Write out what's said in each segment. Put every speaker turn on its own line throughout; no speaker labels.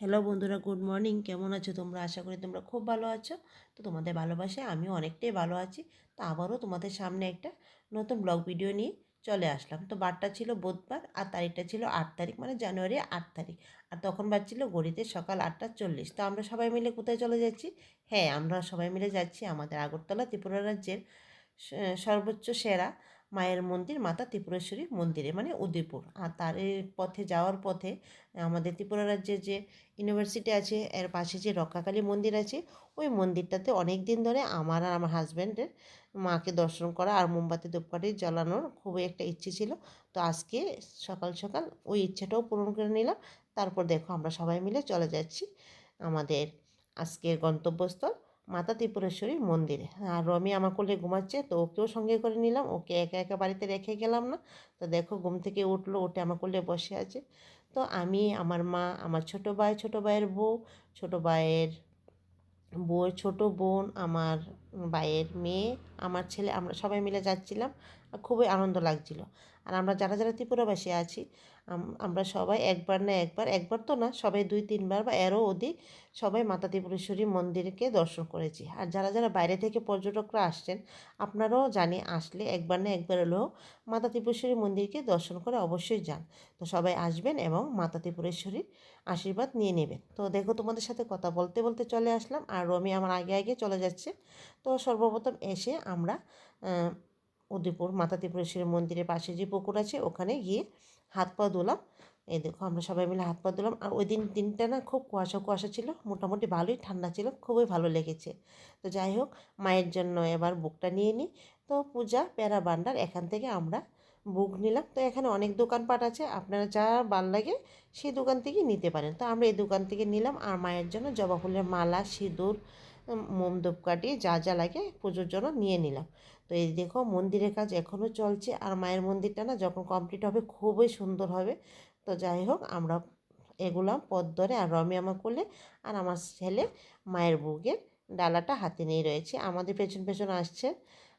Hello বন্ধুরা good morning কেমন আছো তোমরা? আশা করি তোমরা খুব ভালো আছো। তো তোমাদের ভালোবাসায় আমিও অনেকটাই ভালো আছি। তো আবারও তোমাদের সামনে একটা নতুন ব্লগ ভিডিও নিয়ে চলে আসলাম। তো বারটা ছিল বুধবার আর তারিখটা ছিল আট তারিখ মানে জানুয়ারি আট তারিখ। আর তখন বাজছিল গড়িতে সকাল আটটা চল্লিশ। তো আমরা সবাই মিলে কোথায় চলে যাচ্ছি? হ্যাঁ আমরা সবাই মিলে যাচ্ছি আমাদের আগরতলা ত্রিপুরা রাজ্যের সর্বোচ্চ সেরা মায়ের মন্দির, মাতা ত্রিপুরেশ্বরী মন্দিরে মানে উদয়পুর। আর তার পথে যাওয়ার পথে আমাদের ত্রিপুরা রাজ্যের যে ইউনিভার্সিটি আছে, এর পাশে যে রক্ষাকালী মন্দির আছে, ওই মন্দিরটাতে অনেক দিন ধরে আমার আর আমার হাজব্যান্ডের মাকে দর্শন করা আর মোমবাতি ধূপকাঠি জ্বালানোর খুবই একটা ইচ্ছে ছিল। তো আজকে সকাল সকাল ওই ইচ্ছেটাও পূরণ করে নিলাম। তারপর দেখো আমরা সবাই মিলে চলে যাচ্ছি আমাদের আজকের গন্তব্যস্থল। মাতা ত্রিপুরেশ্বরীর মন্দিরে। আর রমি আমার কোলে ঘুমাচ্ছে, তো ওকেও সঙ্গে করে নিলাম। ওকে একা একা বাড়িতে রেখে গেলাম না। তো দেখো ঘুম থেকে উঠল, উঠে আমার কোলে বসে আছে। তো আমি, আমার মা, আমার ছোটো ভাই, ছোটো ভাইয়ের বউ, ছোটো ভাইয়ের বউয়ের ছোটো বোন, আমার ভাইয়ের মেয়ে, আমার ছেলে, আমরা সবাই মিলে যাচ্ছিলাম। খুবই আনন্দ লাগছিল। আর আমরা যারা যারা ত্রিপুরাবাসী আছি আমরা সবাই একবার না একবার একবার তো না, সবাই দুই, তিনবার বা এরও অধিক সবাই মাতা ত্রিপুরেশ্বরী মন্দিরকে দর্শন করেছি। আর যারা যারা বাইরে থেকে পর্যটকরা আসছেন, আপনারাও জানি আসলে একবার না একবার হলেও মাতা ত্রিপুরেশ্বরী মন্দিরকে দর্শন করে অবশ্যই যান। তো সবাই আসবেন এবং মাতা ত্রিপুরেশ্বরীর আশীর্বাদ নিয়ে নেবেন। তো দেখো তোমাদের সাথে কথা বলতে বলতে চলে আসলাম। আর রমি আমার আগে আগে চলে যাচ্ছে। তো সর্বপ্রথম এসে আমরা উদয়পুর মাতা ত্রিপুরেশ্বরী মন্দিরের পাশে যে পুকুর আছে, ওখানে গিয়ে হাত পা ধুলাম। এই দেখো, আমরা সবাই মিলে হাত পা ধুলাম। আর ওই দিন দিনটা না খুব কুয়াশা কুয়াশা ছিল, মোটামুটি ভালোই ঠান্ডা ছিল, খুবই ভালো লেগেছে। তো যাই হোক, মায়ের জন্য এবার বুকটা নিয়ে নিই। তো পূজা, প্যারা ভান্ডার, এখান থেকে আমরা বুক নিলাম। তো এখানে অনেক দোকানপাট আছে, আপনারা যা ভালো লাগে সেই দোকান থেকে নিতে পারেন। তো আমরা এই দোকান থেকে নিলাম, আর মায়ের জন্য জবা ফুলের মালা, সিঁদুর মোম ধূপকাঠি, যা যা লাগে পুজোর জন্য নিয়ে নিলাম। তো এই দেখো মন্দিরের কাজ এখনও চলছে আর মায়ের মন্দিরটা না যখন কমপ্লিট হবে খুবই সুন্দর হবে। তো যাই হোক, আমরা এগুলাম পথ ধরে আর রমি আমার কোলে আর আমার ছেলে মায়ের বুকের ডালাটা হাতে নিয়ে রয়েছে। আমাদের পেছন পেছন আসছে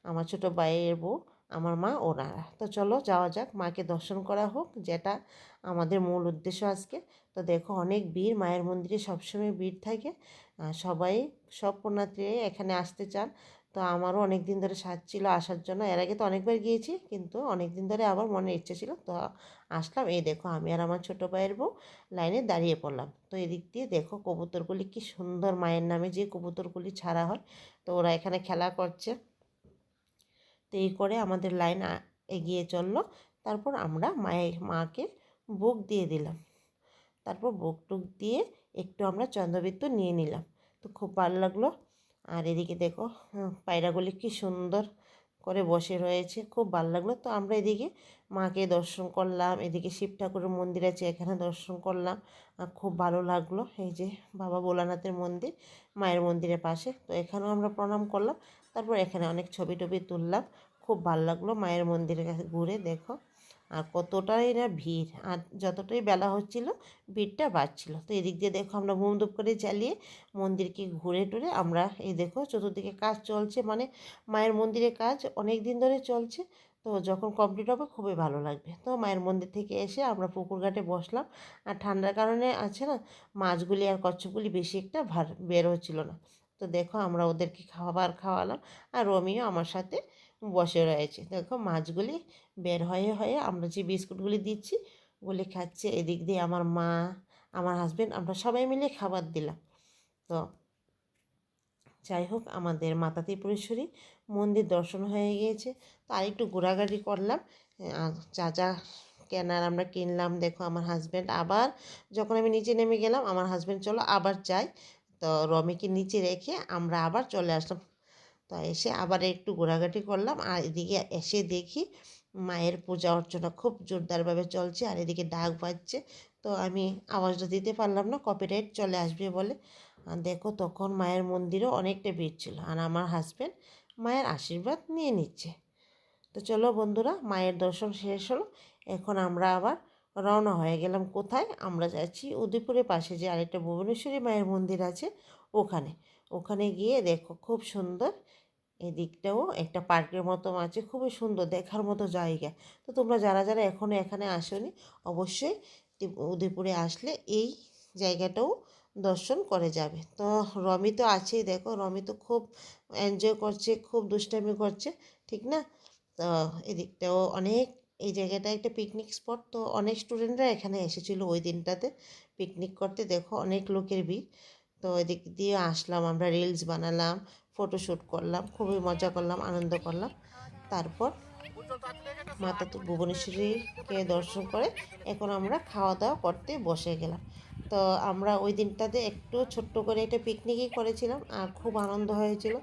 আমার ছোটো ভাইয়ের বউ, আমার মা ওনারা তো চলো যাওয়া যাক, মাকে দর্শন করা হোক, যেটা আমাদের মূল উদ্দেশ্য আজকে। তো দেখো অনেক ভিড়, মায়ের মন্দিরে সবসময় ভিড় থাকে। সবাই, সব পুণ্যার্থীরাই এখানে আসতে চান। তো আমারও অনেক দিন ধরে সাজ ছিল আসার জন্য। এর আগে তো অনেকবার গিয়েছি, কিন্তু অনেক দিন ধরে আবার মনে ইচ্ছে ছিল। তো আসলাম, এই দেখো আমি আর আমার ছোটো ভাইয়ের বউ লাইনে দাঁড়িয়ে পড়লাম। তো এদিক দিয়ে দেখো কবুতরগুলি কি সুন্দর মায়ের নামে যে কবুতরগুলি ছাড়া হয়। তো ওরা এখানে খেলা করছে। তো এই করে আমাদের লাইন এগিয়ে চলল। তারপর আমরা মায়ের, মাকে বুক দিয়ে দিলাম। তারপর বুক টুক দিয়ে একটু আমরা চন্দ্রবৃত্ত নিয়ে নিলাম। তো খুব ভালো লাগল। আর এদিকে দেখো পায়রাগুলি কি সুন্দর করে বসে রয়েছে, খুব ভালো লাগল। তো আমরা এদিকে মাকে দর্শন করলাম, এদিকে শিব ঠাকুরের মন্দির আছে, এখানে দর্শন করলাম। খুব ভালো লাগল এই যে বাবা ভোলানাথের মন্দির, মায়ের মন্দিরের পাশে। তো এখানেও আমরা প্রণাম করলাম, তারপর এখানে অনেক ছবি টবি তুললাম। খুব ভালো লাগল মায়ের মন্দিরের কাছে ঘুরে, দেখো। আর কতটাই না ভিড়, আর যতটাই বেলা হচ্ছিল ভিড়টা বাড়ছিল। তো এদিক দিয়ে দেখো আমরা ধূপ করে চালিয়ে মন্দিরকে ঘুরে টুরে আমরা এই দেখো চতুর্দিকে কাজ চলছে মানে মায়ের মন্দিরের কাজ অনেক দিন ধরে চলছে। তো যখন কমপ্লিট হবে খুবই ভালো লাগবে। তো মায়ের মন্দির থেকে এসে আমরা পুকুর ঘাটে বসলাম। আর ঠান্ডার কারণে আছে না মাছগুলি আর কচ্ছপগুলি বেশি একটা ভার বের হচ্ছিল না। তো দেখো আমরা ওদেরকে খাবার খাওয়ালাম। আর রমিও আমার সাথে বসে রয়েছে। দেখো মাছগুলি বের হয়ে হয়ে আমরা যে বিস্কুটগুলি দিচ্ছি, ওগুলি খাচ্ছে। এদিক দিয়ে আমার মা, আমার হাজবেন্ড আমরা সবাই মিলে খাবার দিলাম। তো যাই হোক, আমাদের মাতা ত্রিপুরেশ্বরী মন্দির দর্শন হয়ে গিয়েছে। তো আরেকটু ঘোরাঘুরি করলাম। আর যা যা কেনার আমরা কিনলাম। দেখো আমার হাজব্যান্ড আবার যখন আমি নিচে নেমে গেলাম, আমার হাজব্যান্ড চলো আবার যাই তো রমিকে নিচে রেখে আমরা আবার চলে আসলাম। তো এসে আবার একটু ঘোরাঘাটি করলাম। আর এদিকে এসে দেখি মায়ের পূজা অর্চনা খুব জোরদারভাবে চলছে আর এদিকে ডাক বাজছে। তো আমি আওয়াজটা দিতে পারলাম না কপিরাইট চলে আসবে বলে। আর দেখো তখন মায়ের মন্দিরেও অনেকটা ভিড় ছিল আর আমার হাজব্যান্ড মায়ের আশীর্বাদ নিয়ে নিচ্ছে। তো চলো বন্ধুরা, মায়ের দর্শন শেষ হলো। এখন আমরা আবার রওনা হয়ে গেলাম কোথায়? আমরা যাচ্ছি উদয়পুরের পাশে যে আরেকটা ভুবনেশ্বরী মায়ের মন্দির আছে ওখানে। ওখানে গিয়ে দেখো খুব সুন্দর। এদিকটাও একটা পার্কের মতো আছে, খুবই সুন্দর দেখার মতো জায়গা। তো তোমরা যারা যারা এখনও এখানে আসোনি, অবশ্যই উদয়পুরে আসলে এই জায়গাটাও দর্শন করে যাবে। তো রমি তো আছেই, দেখো রমি তো খুব এনজয় করছে, খুব দুষ্টামি করছে, ঠিক না? তো এদিকটাও অনেক, এই জায়গাটা একটা পিকনিক স্পট তো অনেক স্টুডেন্টরা এখানে এসেছিল ওই দিনটাতে। পিকনিক করতে দেখো অনেক লোকের ভিড়। তো এদিক দিয়ে আসলাম, আমরা রিলস বানালাম ফটোশ্যুট করলাম, খুবই মজা করলাম, আনন্দ করলাম। তারপর মাতা তো ভুবনেশ্বরীকে দর্শন করে এখন আমরা খাওয়া দাওয়া করতে বসে গেলাম। তো আমরা ওই দিনটাতে একটু ছোট্ট করে একটা পিকনিকই করেছিলাম আর খুব আনন্দ হয়েছিল।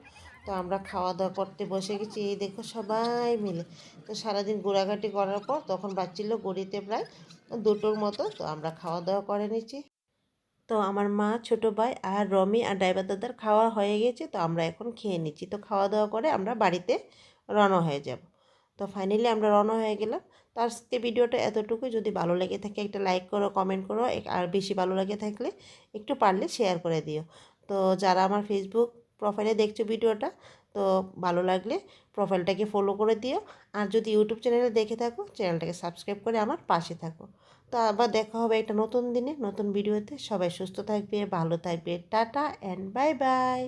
তো আমরা খাওয়া দাওয়া করতে বসে গেছি, এই দেখো সবাই মিলে। তো সারাদিন ঘোরাঘাটি করার পর তখন বাচ্চিল গড়িতে প্রায় দুটোর মতো, তো আমরা খাওয়া দাওয়া করে নিচ্ছি। তো আমার মা, ছোট ভাই আর রমি আর ড্রাইভার দাদার খাওয়া হয়ে গেছে, তো আমরা এখন খেয়ে নিচ্ছি। তো খাওয়া দাওয়া করে আমরা বাড়িতে রওনা হয়ে যাব। তো ফাইনালি আমরা রওনা হয়ে গেলাম। তো আজকে ভিডিওটা এতটুকু যদি ভালো লেগে থাকে একটা লাইক করো কমেন্ট করো আর বেশি ভালো লেগে থাকলে একটু পারলে শেয়ার করে দিও। তো যারা আমার ফেসবুক প্রোফাইলে দেখছ ভিডিওটা, তো ভালো লাগলে প্রোফাইলটাকে ফলো করে দিও। আর যদি ইউটিউব চ্যানেলে দেখে থাকো চ্যানেলটাকে সাবস্ক্রাইব করে আমার পাশে থাকো। তো আবার দেখা হবে একটা নতুন দিনে, নতুন ভিডিওতে। সবাই সুস্থ থাকবে, ভালো থাকবে। Tata and bye bye